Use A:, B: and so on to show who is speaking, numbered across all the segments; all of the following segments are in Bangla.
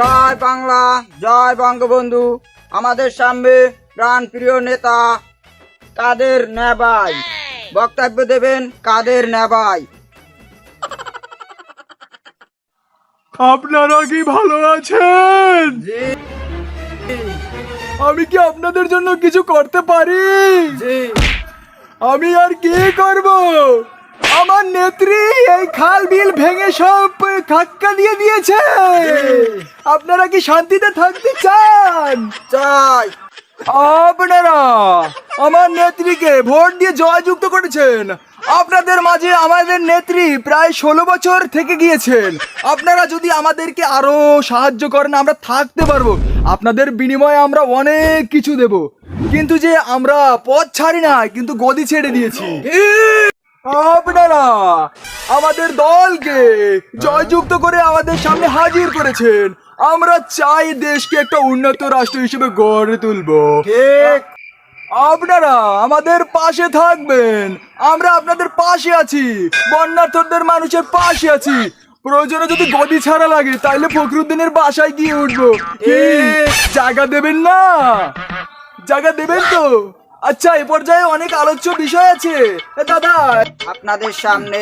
A: জয় বাংলা জয় বঙ্গবন্ধু। আমাদের সামনে প্রাণ প্রিয় নেতা কাদের নেবাই বক্তব্য দেবেন কাদের নেবাই
B: আপনারা কি ভালো আছেন? আমি কি আপনাদের জন্য কিছু করতে পারি? আমি আর কি করব? আমার নেত্রী এই খাল বিল ভেঙে সব ধাক্কা দিয়ে দিয়েছে। আপনারা কি শান্তিতে থাকতে চান?
A: চাই।
B: আপনারা আমার নেত্রীকে ভোট দিয়ে জয়যুক্ত করেছেন। আপনাদের মাঝে আমাদের নেত্রী প্রায় ষোলো বছর থেকে গিয়েছেন। আপনারা যদি আমাদেরকে আরও সাহায্য করেন আমরা থাকতে পারব। আপনাদের বিনিময়ে আমরা অনেক কিছু দেব। কিন্তু যে আমরা পথ ছাড়ি না কিন্তু গদি ছেড়ে দিয়েছি। আপনারা আমাদের দলকে জয়যুক্ত করে আমাদের সামনে হাজির করেছেন। আমরা চাই দেশকে একটা উন্নত রাষ্ট্র হিসেবে গড়ে তুলবো।
A: ঠিক।
B: আপনারা আমাদের পাশে থাকবেন। আমরা আপনাদের পাশে আছি। বন্যার্থদের মানুষের পাশে আছি। প্রয়োজনে যদি গদি ছাড়া লাগে তাইলে ফখরুদ্দিনের বাসায় গিয়ে উঠবো। জায়গা দেবেন না? জায়গা দেবেন তো? আচ্ছা এ পর্যায়ে অনেক আলোচ্য বিষয় আছে। দাদা
A: আপনাদের সামনে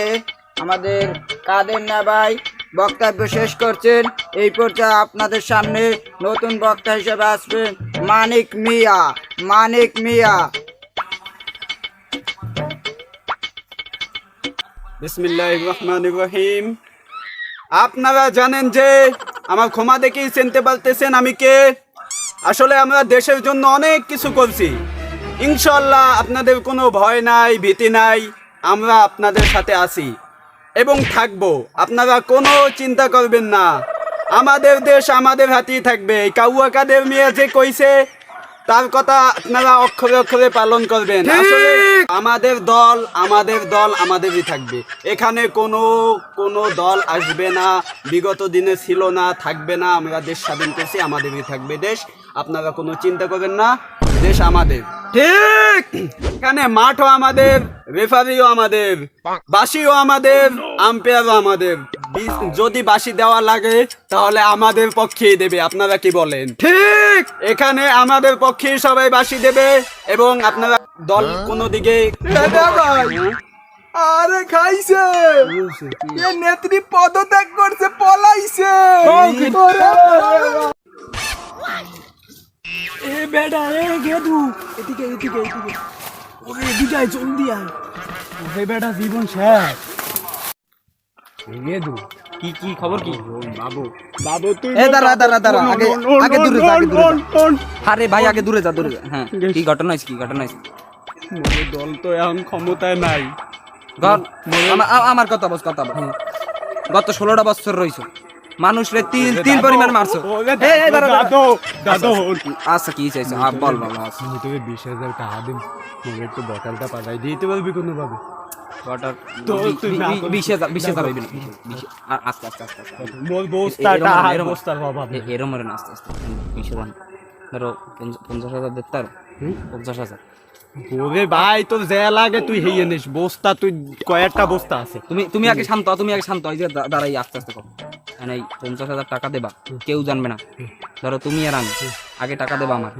A: আমাদের কাদের নেবাই বক্তব্য শেষ করছেন। এই পর্যায়ে আপনাদের সামনে নতুন বক্তা হিসেবে আসবেন মানিক মিয়া। মানিক মিয়া।
C: বিসমিল্লাহ রহমান রহিম। আপনারা জানেন যে আমার ক্ষমা দেখেই চিনতে পারতেছেন আমি কে। আসলে আমরা দেশের জন্য অনেক কিছু করছি। ইনশাল্লাহ আপনাদের কোনো ভয় নাই ভীতি নাই আমরা আপনাদের সাথে আছি এবং থাকব। আপনারা কোনো চিন্তা করবেন না। আমাদের দেশ আমাদের হাতেই থাকবে। কাউয়া কাদের মেয়ে যে কইছে তার কথা আপনারা অক্ষরে অক্ষরে পালন করবেন। আসলে আমাদের দল আমাদের দল আমাদেরই থাকবে। এখানে কোনো কোনো দল আসবে না বিগত দিনে ছিল না থাকবে না আমরা দেশ স্বাধীন করছি আমাদেরই থাকবে দেশ। আপনারা কোনো চিন্তা করবেন না। দেশ আমাদের। ঠিক। এখানে মাঠও আমাদের রেফারিও আমাদের বাসিও আমাদের আম্পায়ারও আমাদের। যদি বাসি দেওয়া লাগে তাহলে আমাদের পক্ষেই দেবে। আপনারা কি বলেন? ঠিক। এখানে আমাদের পক্ষেই সবাই বাসি দেবে এবং আপনারা দল কোনো দিকে
B: আরে খাইছে। এ নেত্রী পদত্যাগ করছে পলাইছে।
D: বেটা এ গেদু। এদিকে এদিকে এদিকে। ওরে এদিকে আয় জলদি আয় ওরে বেটা জীবন শেষ। গেদু কি কি খবর কি? বাবু। বাবু তুই
A: এ দাঁড়া দাঁড়া দাঁড়া আগে আগে দূরে যা আগে দূরে যা। আরে ভাই আগে দূরে যা দূরে যা। হ্যাঁ কি ঘটনা হয়েছে কি ঘটনা
C: মোদের দল তো এখন ক্ষমতায় নাই।
A: গত আমার কথা বস কথা বল গত ষোলোটা বছর রইছো। মানুষ রে তিল তিল পরিমাণ মারছো। আচ্ছা কি চাইছো? আ, বল বল আচ্ছা।
C: আমি তোকে বিশ হাজার টাকা দিন মোকে একটু বটলটা পাঠাই। দিতে পারবি কোনো ভাবে
A: ওয়াটার
C: তো
A: বি-
C: তুই
A: বি-
C: না
A: বি-
C: করিস।
A: বিশ হাজার বিশ হাজার হইবে না। বিশ আ- আস্তে আস্তে আস্তে আস্তে
C: মোর
A: এ-
C: বস্তাটা
A: এরম-
C: আর
A: এরম-
C: বস্তার অভাব
A: এ- এরম এরম আস্তে আস্তে বিশ হাজার। না। ধরো পঞ্চাশ হাজার দেখতে পঞ্চাশ হাজার।
C: ওরে ভাই তোর যে লাগে তুই হেয়ে নিস। বস্তা তুই কয়েকটা বস্তা আছে।
A: তুমি তুমি আগে শান্ত তুমি আগে শান্ত এই যে দাঁড়াই আস্তে আস্তে করো। মানে পঞ্চাশ হাজার টাকা দেবা কেউ জানবে না। ধরো তুমি আর আমি আগে টাকা দেবা আমার।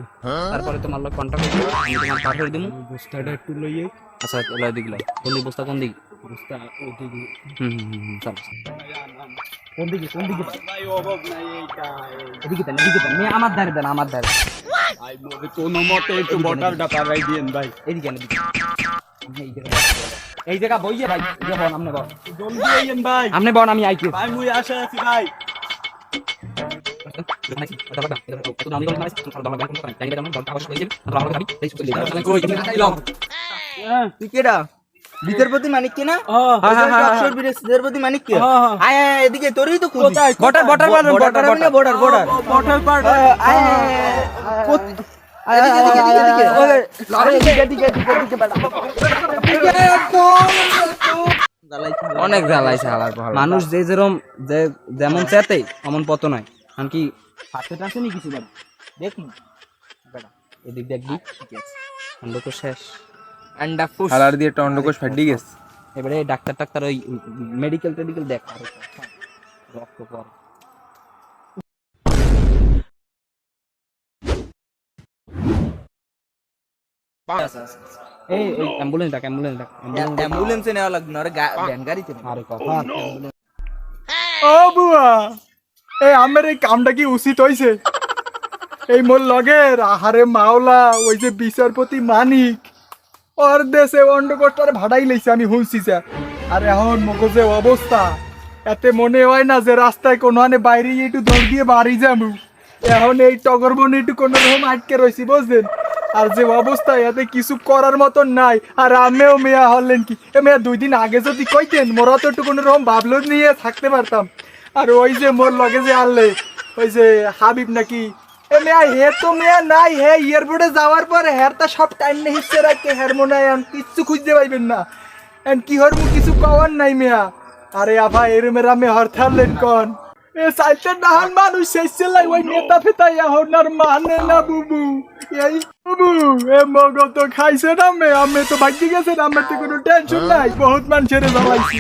A: তারপরে তোমার লোক কন্ট্যাক্ট করব আমি তোমার পার করে দিবো
C: বস্তাটা একটু লইয়ে
A: আচ্ছা ওলাই দিক। কোন দিক বস্তা কোন দিক?
C: বস্তা ওদিকে
A: হুম হুম হুম, হুম চলো।
D: কোন দিকে কোন দিকে?
C: ভাই অভাব নাই এইটা
A: এদিকে দেন এদিকে দেন আমার ধারে দেন আমার ধারে।
C: ভাই মোরে কোনো মতে একটু বটলটা পাঠাই দিয়েন ভাই।
A: এদিকে দেন, এই জায়গা বইয়ে ভাই এই বন আপনি বন
C: জলদি আইয়েন ভাই।
A: আপনি বন আমি আইছি
C: ভাই মুই আশা আছি ভাই।
A: তুই কেডা বিচারপতি মানিক কি না?
D: হ্যাঁ, হ্যাঁ, হ্যাঁ,
A: বিচারপতি মানিক কি?
D: হ্যাঁ, হ্যাঁ।
A: আয় এদিকে তোরই তো বটার বটার বটার বটার বটার বটার অনেক জ্বালাইছে হালার পর মানুষ যে যেরম যে যেমন চেতে অমন পত নয় কারণ কি
D: হাতে টাসেনি কিছু বাদ দেখুন
A: এদিক দেখবি ঠিক আছে অন্ধ তো শেষ আন্ডা ফুস
E: হালার দিয়ে একটা অন্ডকোষ ফাটি গেছে
A: এবারে ডাক্তার টাক্তার ওই মেডিকেল টেডিকেল দেখ আর রক্ত পর
D: এই এই অ্যাম্বুলেন্স ডাক অ্যাম্বুলেন্স ডাক
B: অ্যাম্বুলেন্সে নেওয়া লাগবে না ভ্যান গাড়িতে
D: আরে কথা
B: ও বুয়া এই আমার এই কামটা কি উচিত হইছে? এই মোর লগের আহারে মাওলা ওই যে বিচারপতি মানিক ওর দেশে অন্ডকোষ্টার ভাড়াই লইছে আমি শুনছি স্যার আর এখন মগজে অবস্থা এতে মনে হয় না যে রাস্তায় কোনো আনে বাইরে গিয়ে একটু দৌড় দিয়ে বাড়ি যাব। এখন এই টগর বনে একটু কোনো রকম আটকে রয়েছি বুঝলেন? আর যে অবস্থা এতে কিছু করার মতন নাই। আর আমিও মেয়া হলেন কি? মেয়া, দুই দিন আগে যদি কইতেন, মোরা তো একটু কোনো রকম ভাবলো নিয়ে থাকতে পারতাম। আর ওই যে মোর লগে যে আনলে, ওই যে হাবিব নাকি, এ মেয়া, হে তো মেয়া নাই, হে এয়ারপোর্টে যাওয়ার পরে সব টাইম নে হিসেবে রাখে হের মনে হয় কিচ্ছু খুঁজতে পাইবেন না। এন কি হর মু কিছু কওয়ার নাই মেয়া। আরে আভা এরমের আমি হরথালেন কন। এ সাইতে ডাহান মানুষ শেষে ওই নেতা ফেতা এখন আর মানে না বুবু। এই বুবু এ মগ তো খাইছে না মে আমি তো ভাগ্যে গেছে না আমার তো কোনো টেনশন নাই বহুত মানুষের জ্বালাইছি।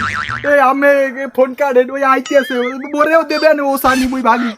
B: এই আমি ফোন কার্ডে ওই আইতে আছে বরেও দেবেন ও সানি মুই ভাগি।